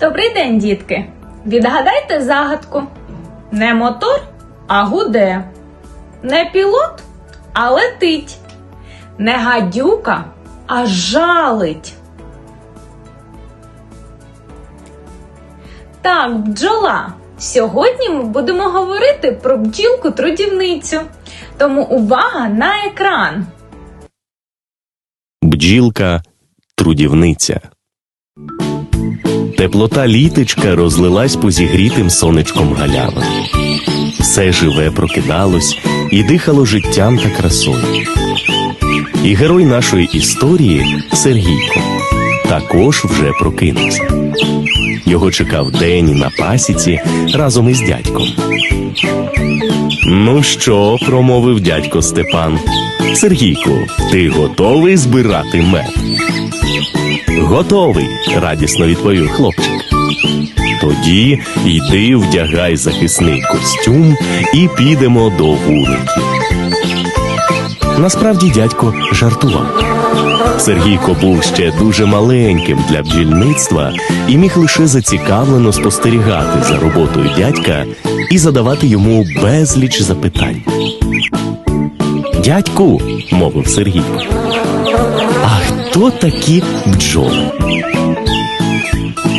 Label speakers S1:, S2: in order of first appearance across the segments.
S1: Добрий день, дітки. Відгадайте загадку. Не мотор, а гуде. Не пілот, а летить. Не гадюка, а жалить. Так, бджола. Сьогодні ми будемо говорити про бджілку трудівницю. Тому увага на екран.
S2: Бджілка трудівниця. Теплота літочка розлилась по зігрітим сонечком галявам. Все живе прокидалось і дихало життям та красою. І герой нашої історії Сергійко також вже прокинувся. Його чекав день на пасіці разом із дядьком. Ну що, промовив дядько Степан. Сергійку, ти готовий збирати мед? Готовий, радісно відповів хлопчик. Тоді йди вдягай захисний костюм і підемо до вуликів. Насправді дядько жартував. Сергійко був ще дуже маленьким для бджільництва і міг лише зацікавлено спостерігати за роботою дядька і задавати йому безліч запитань. Дядьку, мовив Сергійко, а хто такі бджоли?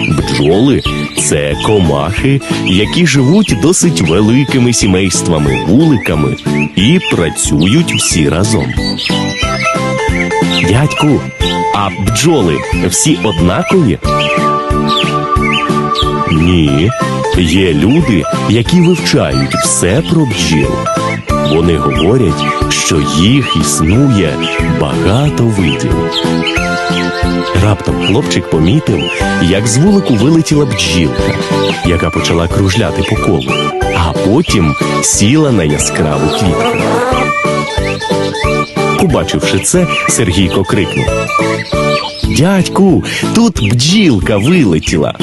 S2: Бджоли це комахи, які живуть досить великими сімействами вуликами і працюють всі разом. Дядьку, а бджоли всі однакові? Ні. Є люди, які вивчають все про бджіл. Вони говорять, що їх існує багато видів. Раптом хлопчик помітив, як з вулику вилетіла бджілка, яка почала кружляти по колу, а потім сіла на яскраву квітку. Побачивши це, Сергійко крикнув: Дядьку, тут бджілка вилетіла.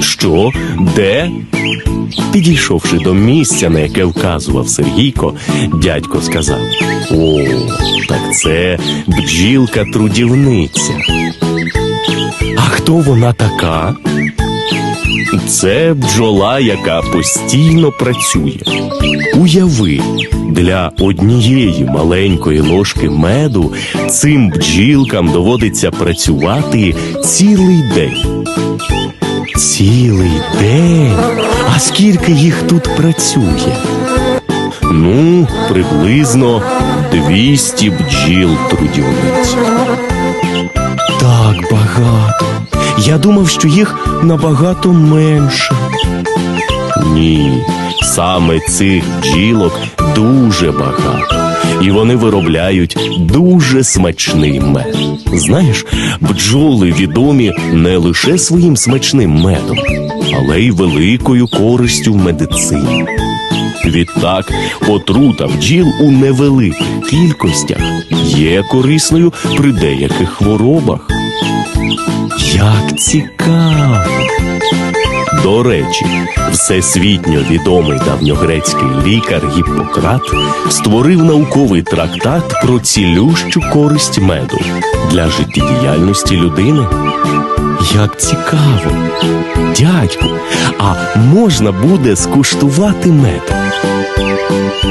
S2: Що? Де? Підійшовши до місця, на яке вказував Сергійко, дядько сказав: О, так це бджілка трудівниця. А хто вона така? Це бджола, яка постійно працює. Уяви, для однієї маленької ложки меду цим бджілкам доводиться працювати цілий день. Цілий день. А скільки їх тут працює? Ну, приблизно 200 бджіл трудівниць. Так багато. Я думав, що їх набагато менше. Ні, саме цих бджілок дуже багато. І вони виробляють дуже смачний мед. Знаєш, бджоли відомі не лише своїм смачним медом, але й великою користю в медицині. Відтак, отрута бджіл у невеликих кількостях є корисною при деяких хворобах. Як цікаво! До речі, всесвітньо відомий давньогрецький лікар Гіппократ створив науковий трактат про цілющу користь меду для життєдіяльності людини. Як цікаво, дядьку, а можна буде скуштувати мед?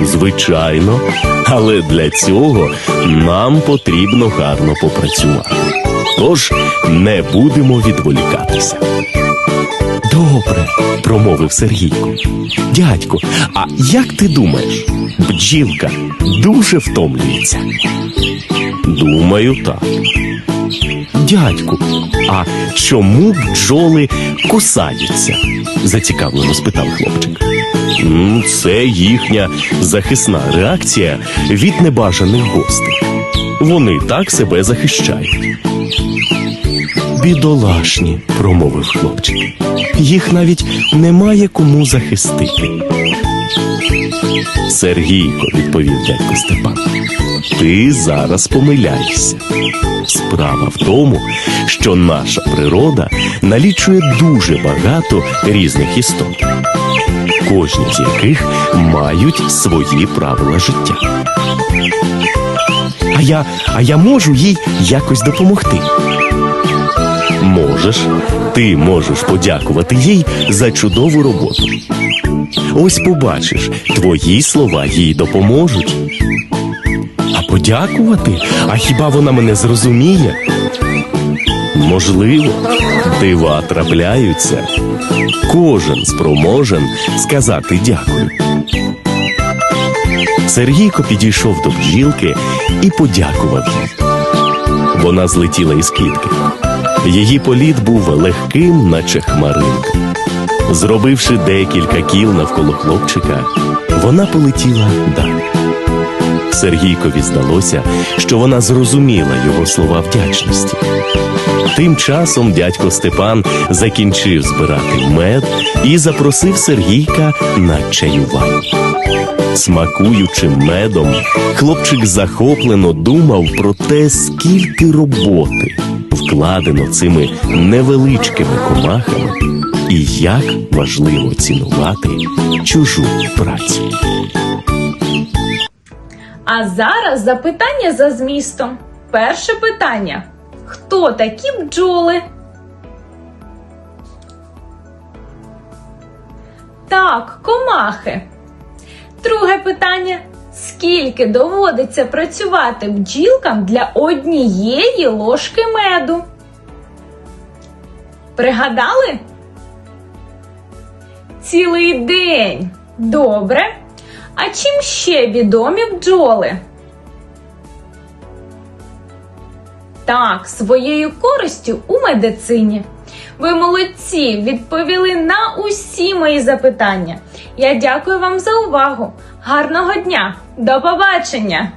S2: Звичайно, але для цього нам потрібно гарно попрацювати. Тож не будемо відволікатися. Добре, промовив Сергійко. Дядьку, а як ти думаєш, бджілка дуже втомлюється? Думаю, так. Дядьку, а чому бджоли кусаються? зацікавлено спитав хлопчик. Це їхня захисна реакція від небажаних гостей. Вони так себе захищають. Бідолашні, промовив хлопчик. Їх навіть немає кому захистити. Сергійко, відповів дядько Степан. Ти зараз помиляєшся. Справа в тому, що наша природа налічує дуже багато різних істот, кожні з яких мають свої правила життя. А я, а я можу їй якось допомогти. Можеш, ти можеш подякувати їй за чудову роботу. Ось побачиш, твої слова їй допоможуть. А подякувати? А хіба вона мене зрозуміє? Можливо, дива трапляються. Кожен спроможен сказати дякую. Сергійко підійшов до бджілки і подякував. Вона злетіла із квітки. Її політ був легким, наче хмаринка. Зробивши декілька кіл навколо хлопчика, вона полетіла далі. Сергійкові здалося, що вона зрозуміла його слова вдячності. Тим часом дядько Степан закінчив збирати мед і запросив Сергійка на чаювання. Смакуючи медом, хлопчик захоплено думав про те, скільки роботи вкладено цими невеличкими комахами, і як важливо цінувати чужу працю.
S1: А зараз запитання за змістом. Перше питання: хто такі бджоли? Так, комахи. Друге питання: скільки доводиться працювати бджілкам для однієї ложки меду? Пригадали? Цілий день. Добре. А чим ще відомі бджоли? Так, своєю користю у медицині. Ви молодці, відповіли на усі мої запитання. Я дякую вам за увагу. Гарного дня! До побачення!